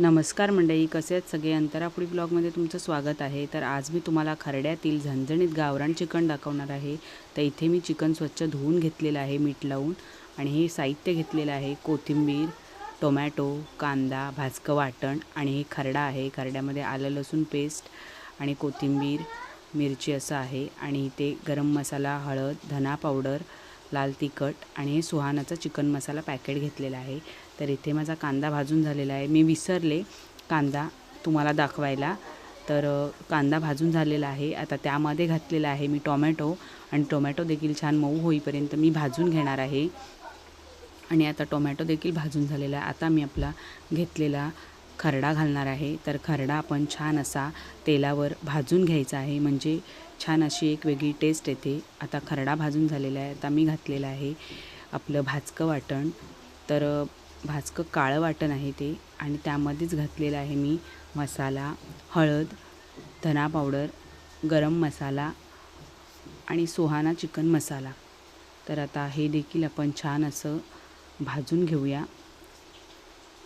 नमस्कार मंडळी कसे आहेत सगळे? अंतरापुडी ब्लॉगमध्ये तुमचं स्वागत आहे. तर आज मी तुम्हाला खरड्यातील झणझणीत गावरान चिकन दाखवणार आहे. तर इथे मी चिकन स्वच्छ धुवून घेतलेलं आहे मीठ लावून. आणि हे साहित्य घेतलेलं आहे कोथिंबीर टोमॅटो कांदा भाजकं वाटण. आणि हे खरडा आहे. खरड्यामध्ये आलं लसूण पेस्ट आणि कोथिंबीर मिरची असं आहे. आणि इथे गरम मसाला हळद धना पावडर लाल तिखट आणि हे सुहानाचा चिकन मसाला पॅकेट घेतलेला आहे. तर इथे माझा कांदा भाजून झालेला आहे. मी विसरले कांदा तुम्हाला दाखवायला. तर कांदा भाजून झालेला आहे. आता त्यामध्ये घातलेला आहे मी टोमॅटो आणि टोमॅटो देखील छान मऊ होईपर्यंत मी भाजून घेणार आहे. आणि आता टोमॅटो देखील भाजून झालेला आहे. आता मी आपला घेतलेला खरडा घालणार आहे. तर खरडा आपण छान असा तेलावर भाजून घ्यायचा आहे. म्हणजे छान अशी एक वेगळी टेस्ट येते. आता खरडा भाजून झालेला आहे. आता मी घातलेलं आहे आपलं भाजकं वाटण. तर भाजकं काळं वाटण आहे ते. आणि त्यामध्येच घातलेलं आहे मी मसाला हळद धना पावडर गरम मसाला आणि सुहाना चिकन मसाला. तर आता हे देखील आपण छान असं भाजून घेऊया.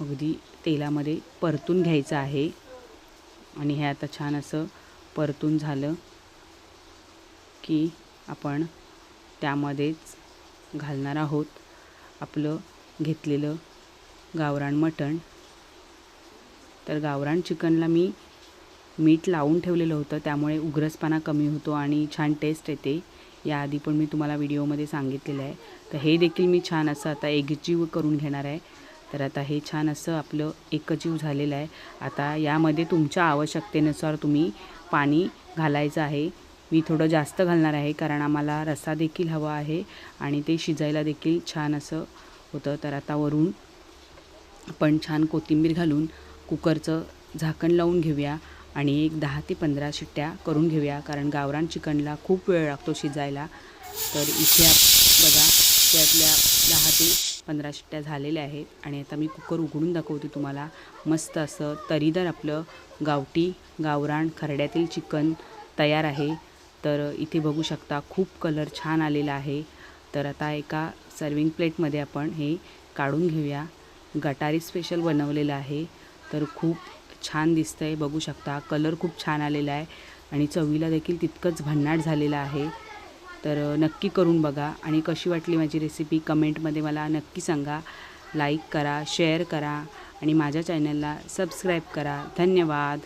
अगदी तेलामध्ये परतून घ्यायचं आहे. आणि हे आता छान असं परतून झालं की आपण त्यामध्येच घालणार आहोत आपलं घेतलेलं गावरान मटण. तर गावरान चिकनला मी मीठ लावून ठेवलेलं होतं त्यामुळे उग्रसपणा कमी होतो आणि छान टेस्ट येते. याआधी पण मी तुम्हाला व्हिडिओमध्ये सांगितलेलं आहे. तर हे देखील मी छान असं आता एकजीव करून घेणार आहे. तर आता हे छान असं आपलं एकजीव झालेलं आहे. आता यामध्ये तुमच्या आवश्यकतेनुसार तुम्ही पाणी घालायचं आहे. मी थोडं जास्त घालणार आहे कारण आम्हाला रस्सा देखील हवा आहे आणि ते शिजायला देखील छान असं होतं. तर आता वरून आपण छान कोथिंबीर घालून कुकरचं झाकण लावून घेऊया आणि एक दहा ते पंधरा शिट्ट्या करून घेऊया कारण गावरान चिकनला खूप वेळ लागतो शिजायला. तर इथे बघा त्यातल्या दहा ते पंधरा शिट्ट्या झालेल्या आहेत आणि आता मी कुकर उघडून दाखवते तुम्हाला. मस्त असं तरीदार आपलं गावठी गावरान खरड्यातील चिकन तयार आहे. तर इथे बघू शकता खूप कलर छान आलेला आहे. तर आता एका सर्विंग प्लेटमध्ये आपण हे काढून घेऊया. गटारी स्पेशल बनवलेलं आहे. तर खूप छान दिसतं आहे बघू शकता कलर खूप छान आलेला आहे. आणि चवीला देखील तितकंच भन्नाट झालेलं आहे. तर नक्की करून बघा आणि कशी वाटली माझी रेसिपी कमेंटमध्ये मला नक्की सांगा. लाईक करा शेअर करा आणि माझ्या चॅनलला सबस्क्राईब करा. धन्यवाद.